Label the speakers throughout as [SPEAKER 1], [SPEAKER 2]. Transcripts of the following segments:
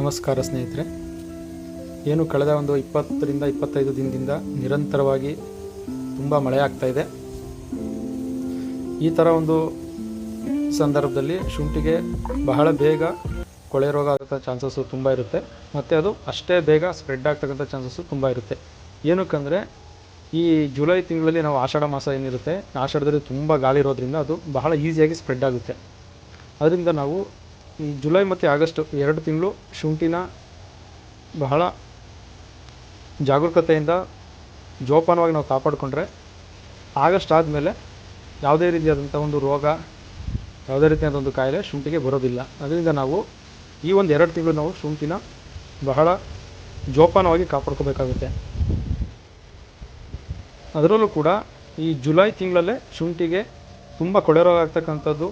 [SPEAKER 1] ನಮಸ್ಕಾರ ಸ್ನೇಹಿತರೆ. ಏನು ಕಳೆದ ಒಂದು ಇಪ್ಪತ್ತರಿಂದ ಇಪ್ಪತ್ತೈದು ದಿನದಿಂದ ನಿರಂತರವಾಗಿ ತುಂಬ ಮಳೆ ಆಗ್ತಾಯಿದೆ ಈ ಥರ ಒಂದು ಸಂದರ್ಭದಲ್ಲಿ ಶುಂಠಿಗೆ ಬಹಳ ಬೇಗ ಕೊಳೆ ರೋಗ ಆಗೋ ಚಾನ್ಸಸ್ಸು ತುಂಬ ಇರುತ್ತೆ. ಮತ್ತು ಅದು ಅಷ್ಟೇ ಬೇಗ ಸ್ಪ್ರೆಡ್ ಆಗ್ತಕ್ಕಂಥ ಚಾನ್ಸಸ್ಸು ತುಂಬ ಇರುತ್ತೆ. ಏನಕ್ಕಂದರೆ ಈ ಜುಲೈ ತಿಂಗಳಲ್ಲಿ ನಾವು ಆಷಾಢ ಮಾಸ ಏನಿರುತ್ತೆ, ಆಷಾಢದಲ್ಲಿ ತುಂಬ ಗಾಳಿ ಇರೋದ್ರಿಂದ ಅದು ಬಹಳ ಈಸಿಯಾಗಿ ಸ್ಪ್ರೆಡ್ ಆಗುತ್ತೆ. ಅದರಿಂದ ನಾವು ಈ ಜುಲೈ ಮತ್ತು ಆಗಸ್ಟ್ ಎರಡು ತಿಂಗಳು ಶುಂಠಿನ ಬಹಳ ಜಾಗರೂಕತೆಯಿಂದ ಜೋಪಾನವಾಗಿ ನಾವು ಕಾಪಾಡಿಕೊಂಡ್ರೆ ಆಗಸ್ಟ್ ಆದಮೇಲೆ ಯಾವುದೇ ರೀತಿಯಾದಂಥ ಒಂದು ರೋಗ, ಯಾವುದೇ ರೀತಿಯಾದ ಒಂದು ಕಾಯಿಲೆ ಶುಂಠಿಗೆ ಬರೋದಿಲ್ಲ. ಅದರಿಂದ ನಾವು ಈ ಒಂದು ಎರಡು ತಿಂಗಳು ನಾವು ಶುಂಠಿನ ಬಹಳ ಜೋಪಾನವಾಗಿ ಕಾಪಾಡ್ಕೋಬೇಕಾಗುತ್ತೆ. ಅದರಲ್ಲೂ ಕೂಡ ಈ ಜುಲೈ ತಿಂಗಳಲ್ಲೇ ಶುಂಠಿಗೆ ತುಂಬ ಕೊಳೆ ರೋಗ ಆಗ್ತಕ್ಕಂಥದ್ದು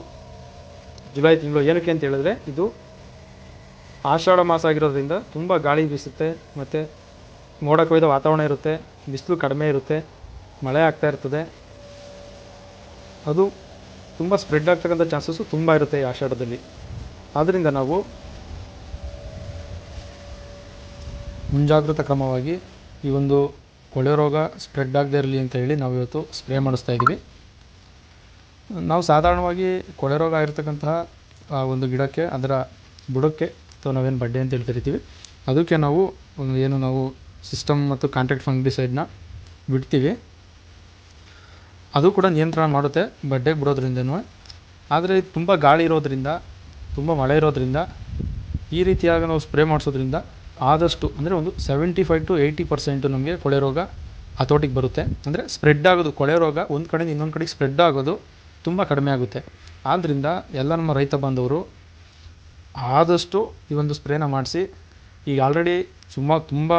[SPEAKER 1] ಜುಲೈ ತಿಂಗಳು ಏನಕ್ಕೆ ಅಂತ ಹೇಳಿದ್ರೆ ಇದು ಆಷಾಢ ಮಾಸ ಆಗಿರೋದ್ರಿಂದ ತುಂಬ ಗಾಳಿ ಬೀಸುತ್ತೆ ಮತ್ತು ಮೋಡ ಕೊಯ್ದ ವಾತಾವರಣ ಇರುತ್ತೆ, ಬಿಸಿಲು ಕಡಿಮೆ ಇರುತ್ತೆ, ಮಳೆ ಆಗ್ತಾ ಇರ್ತದೆ. ಅದು ತುಂಬ ಸ್ಪ್ರೆಡ್ ಆಗ್ತಕ್ಕಂಥ ಚಾನ್ಸಸ್ಸು ತುಂಬ ಇರುತ್ತೆ ಈ ಆಷಾಢದಲ್ಲಿ. ಆದ್ದರಿಂದ ನಾವು ಮುಂಜಾಗ್ರತಾ ಕ್ರಮವಾಗಿ ಈ ಒಂದು ಕೊಳೆ ರೋಗ ಸ್ಪ್ರೆಡ್ ಆಗದೇ ಇರಲಿ ಅಂತ ಹೇಳಿ ನಾವು ಇವತ್ತು ಸ್ಪ್ರೇ ಮಾಡಿಸ್ತಾ ಇದ್ದೀವಿ. ನಾವು ಸಾಧಾರಣವಾಗಿ ಕೊಳೆ ರೋಗ ಆಗಿರ್ತಕ್ಕಂತಹ, ಆ, ಒಂದು ಗಿಡಕ್ಕೆ, ಅದರ ಬುಡಕ್ಕೆ ಅಥವಾ ನಾವೇನು ಬಡ್ಡೆ ಅಂತ ಹೇಳಿ ಕರಿತೀವಿ, ಅದಕ್ಕೆ ನಾವು ಏನು ನಾವು ಸಿಸ್ಟಮ್ ಮತ್ತು ಕಾಂಟ್ಯಾಕ್ಟ್ ಫಂಗಿಸೈಡ್ನ ಬಿಡ್ತೀವಿ. ಅದು ಕೂಡ ನಿಯಂತ್ರಣ ಮಾಡುತ್ತೆ ಬಡ್ಡೆಗೆ ಬಿಡೋದ್ರಿಂದನೂ. ಆದರೆ ತುಂಬ ಗಾಳಿ ಇರೋದ್ರಿಂದ, ತುಂಬ ಮಳೆ ಇರೋದ್ರಿಂದ, ಈ ರೀತಿಯಾಗಿ ನಾವು ಸ್ಪ್ರೇ ಮಾಡಿಸೋದ್ರಿಂದ ಆದಷ್ಟು, ಅಂದರೆ ಒಂದು seventy five to eighty percent ನಮಗೆ ಕೊಳೆ ರೋಗ ಹತೋಟಿಗೆ ಬರುತ್ತೆ. ಅಂದರೆ ಸ್ಪ್ರೆಡ್ ಆಗೋದು, ಕೊಳೆ ರೋಗ ಒಂದು ಕಡೆಯಿಂದ ಇನ್ನೊಂದು ಕಡೆಗೆ ಸ್ಪ್ರೆಡ್ ಆಗೋದು ತುಂಬ ಕಡಿಮೆ ಆಗುತ್ತೆ. ಆದ್ದರಿಂದ ಎಲ್ಲ ನಮ್ಮ ರೈತ ಬಾಂಧವರು ಆದಷ್ಟು ಈ ಒಂದು ಸ್ಪ್ರೇನ ಮಾಡಿಸಿ, ಈಗ ಆಲ್ರೆಡಿ ಸುಮಾರು ತುಂಬ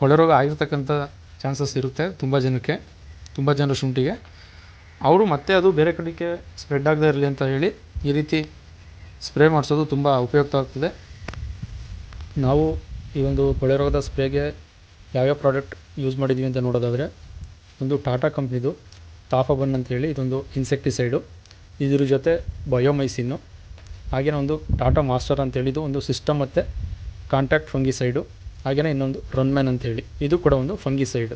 [SPEAKER 1] ಕೊಳೆರೋಗ ಆಗಿರತಕ್ಕಂಥ ಚಾನ್ಸಸ್ ಇರುತ್ತೆ ತುಂಬ ಜನಕ್ಕೆ, ತುಂಬ ಜನರ ಶುಂಠಿಗೆ. ಅವರು ಮತ್ತೆ ಅದು ಬೇರೆ ಕಡೆಗೆ ಸ್ಪ್ರೆಡ್ ಆಗದೇ ಇರಲಿ ಅಂತ ಹೇಳಿ ಈ ರೀತಿ ಸ್ಪ್ರೇ ಮಾಡಿಸೋದು ತುಂಬ ಉಪಯುಕ್ತ ಆಗ್ತದೆ. ನಾವು ಈ ಒಂದು ಕೊಳೆರೋಗದ ಸ್ಪ್ರೇಗೆ ಯಾವ್ಯಾವ ಪ್ರಾಡಕ್ಟ್ ಯೂಸ್ ಮಾಡಿದ್ದೀವಿ ಅಂತ ನೋಡೋದಾದರೆ, ಒಂದು ಟಾಟಾ ಕಂಪ್ನಿದು ತಾಫಬನ್ ಅಂತೇಳಿ ಇದೊಂದು ಇನ್ಸೆಕ್ಟಿಸೈಡು ಇದ್ರ ಜೊತೆ ಬಯೋಮೈಸಿನ್ನು ಹಾಗೆಯೇ ಒಂದು ಟಾಟಾ ಮಾಸ್ಟರ್ ಅಂತೇಳಿದು ಒಂದು ಸಿಸ್ಟಮ್ ಮತ್ತು ಕಾಂಟ್ಯಾಕ್ಟ್ ಫಂಗಿಸೈಡು ಹಾಗೆಯೇ ಇನ್ನೊಂದು ರನ್ಮ್ಯಾನ್ ಅಂತೇಳಿ ಇದು ಕೂಡ ಒಂದು ಫಂಗಿಸೈಡ್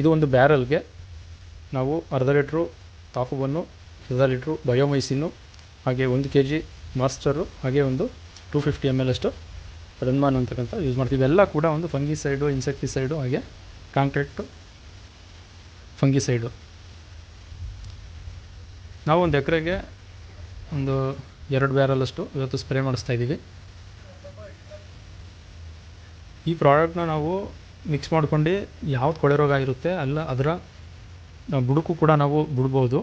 [SPEAKER 1] ಇದು ಒಂದು ಬ್ಯಾರಲ್ಗೆ ನಾವು ಅರ್ಧ ಲೀಟ್ರು ತಾಫಬನ್ನು ಅರ್ಧ ಲೀಟ್ರು ಬಯೋಮೈಸಿನ್ನು ಹಾಗೆ ಒಂದು ಕೆ ಜಿ ಮಾಸ್ಟರು ಹಾಗೆ ಒಂದು ಟೂ ಫಿಫ್ಟಿ ಎಂ ಎಲ್ ಅಷ್ಟು ರನ್ಮಾನ್ ಅಂತಕ್ಕಂಥ ಯೂಸ್ ಮಾಡ್ತೀವಿ. ಇವೆಲ್ಲ ಕೂಡ ಒಂದು ಫಂಗಿಸೈಡು ಇನ್ಸೆಕ್ಟಿಸೈಡು ಹಾಗೆ ಕಾಂಟ್ಯಾಕ್ಟು ಫಂಗಿಸೈಡು. ನಾವು ಒಂದು ಎಕರೆಗೆ ಒಂದು ಎರಡು ಬ್ಯಾರಲಷ್ಟು ಇವತ್ತು ಸ್ಪ್ರೇ ಮಾಡಿಸ್ತಾ ಇದ್ದೀವಿ. ಈ ಪ್ರಾಡಕ್ಟ್ನ ನಾವು ಮಿಕ್ಸ್ ಮಾಡ್ಕೊಂಡು ಯಾವ್ದು ಕೊಳೆ ರೋಗ ಇರುತ್ತೆ ಅಲ್ಲ ಅದರ ಬುಡಕ್ಕೂ ಕೂಡ ನಾವು ಬಿಡ್ಬೋದು.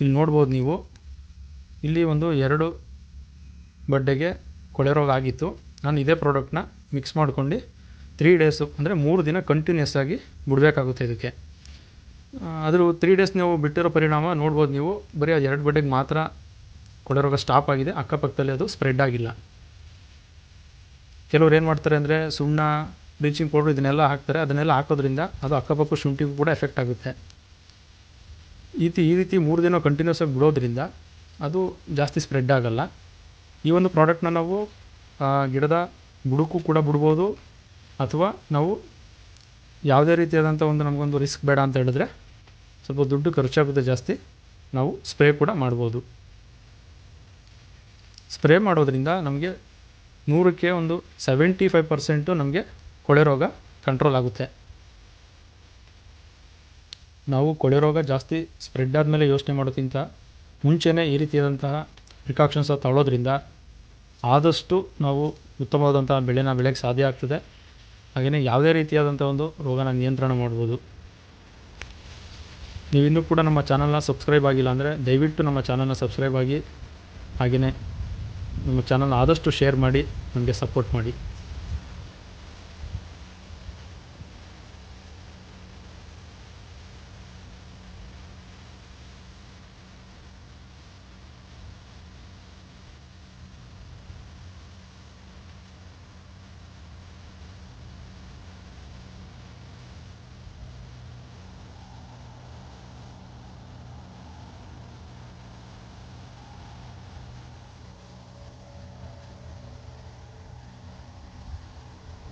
[SPEAKER 1] ಇಲ್ಲಿ ನೋಡ್ಬೋದು ನೀವು. ಇಲ್ಲಿ ಒಂದು ಎರಡು ಬಡ್ಡೆಗೆ ಕೊಳೆ ರೋಗ ಆಗಿತ್ತು. ನಾನು ಇದೇ ಪ್ರಾಡಕ್ಟ್ನ ಮಿಕ್ಸ್ ಮಾಡ್ಕೊಂಡು ತ್ರೀ ಡೇಸು ಅಂದರೆ ಮೂರು ದಿನ ಕಂಟಿನ್ಯೂಸ್ ಆಗಿ ಬಿಡಬೇಕಾಗುತ್ತೆ ಇದಕ್ಕೆ. ಅದ್ರ ತ್ರೀ ಡೇಸ್ ನೀವು ಬಿಟ್ಟಿರೋ ಪರಿಣಾಮ ನೋಡ್ಬೋದು ನೀವು. ಬರೀ ಅದು ಎರಡು ಗಂಟೆಗೆ ಮಾತ್ರ ಕೊಳೆರೋಗ ಸ್ಟಾಪ್ ಆಗಿದೆ. ಅಕ್ಕಪಕ್ಕದಲ್ಲಿ ಅದು ಸ್ಪ್ರೆಡ್ ಆಗಿಲ್ಲ. ಕೆಲವ್ರು ಏನು ಮಾಡ್ತಾರೆ ಅಂದರೆ ಸುಣ್ಣ ಬ್ಲೀಚಿಂಗ್ ಪೌಡ್ರ್ ಇದನ್ನೆಲ್ಲ ಹಾಕ್ತಾರೆ. ಅದನ್ನೆಲ್ಲ ಹಾಕೋದ್ರಿಂದ ಅದು ಅಕ್ಕಪಕ್ಕ ಶುಂಠಿಗೂ ಕೂಡ ಎಫೆಕ್ಟ್ ಆಗುತ್ತೆ. ಈ ರೀತಿ ಈ ರೀತಿ ಮೂರು ದಿನ ಕಂಟಿನ್ಯೂಸ್ ಆಗಿ ಬಿಡೋದ್ರಿಂದ ಅದು ಜಾಸ್ತಿ ಸ್ಪ್ರೆಡ್ ಆಗಲ್ಲ. ಈ ಒಂದು ಪ್ರಾಡಕ್ಟ್ನ ನಾವು ಗಿಡದ ಬುಡಕ್ಕೂ ಕೂಡ ಬಿಡ್ಬೋದು. ಅಥವಾ ನಾವು ಯಾವುದೇ ರೀತಿಯಾದಂಥ ಒಂದು ನಮಗೊಂದು ರಿಸ್ಕ್ ಬೇಡ ಅಂತ ಹೇಳಿದ್ರೆ ಸ್ವಲ್ಪ ದುಡ್ಡು ಖರ್ಚಾಗುತ್ತೆ ಜಾಸ್ತಿ, ನಾವು ಸ್ಪ್ರೇ ಕೂಡ ಮಾಡ್ಬೋದು. ಸ್ಪ್ರೇ ಮಾಡೋದ್ರಿಂದ ನಮಗೆ ನೂರಕ್ಕೆ ಒಂದು ಸೆವೆಂಟಿ ಫೈವ್ ಪರ್ಸೆಂಟು ನಮಗೆ ಕೊಳೆ ರೋಗ ಕಂಟ್ರೋಲ್ ಆಗುತ್ತೆ. ನಾವು ಕೊಳೆ ರೋಗ ಜಾಸ್ತಿ ಸ್ಪ್ರೆಡ್ ಆದಮೇಲೆ ಯೋಚನೆ ಮಾಡೋದಕ್ಕಿಂತ ಮುಂಚೆನೇ ಈ ರೀತಿಯಾದಂತಹ ಪ್ರಿಕಾಷನ್ಸ್ ತಗೊಳ್ಳೋದ್ರಿಂದ ಆದಷ್ಟು ನಾವು ಉತ್ತಮವಾದಂಥ ಬೆಳೆನ ಬೆಳೆಯೋಕ್ಕೆ ಸಾಧ್ಯ ಆಗ್ತದೆ. ಹಾಗೆಯೇ ಯಾವುದೇ ರೀತಿಯಾದಂಥ ಒಂದು ರೋಗನ ನಿಯಂತ್ರಣ ಮಾಡ್ಬೋದು. ನೀವು ಇನ್ನೂ ಕೂಡ ನಮ್ಮ ಚಾನಲ್ನ ಸಬ್ಸ್ಕ್ರೈಬ್ ಆಗಿಲ್ಲ ಅಂದರೆ ದಯವಿಟ್ಟು ನಮ್ಮ ಚಾನಲ್ನ ಸಬ್ಸ್ಕ್ರೈಬ್ ಆಗಿ ಹಾಗೆಯೇ ನಮ್ಮ ಚಾನಲ್ನ ಆದಷ್ಟು ಶೇರ್ ಮಾಡಿ, ನಮಗೆ ಸಪೋರ್ಟ್ ಮಾಡಿ.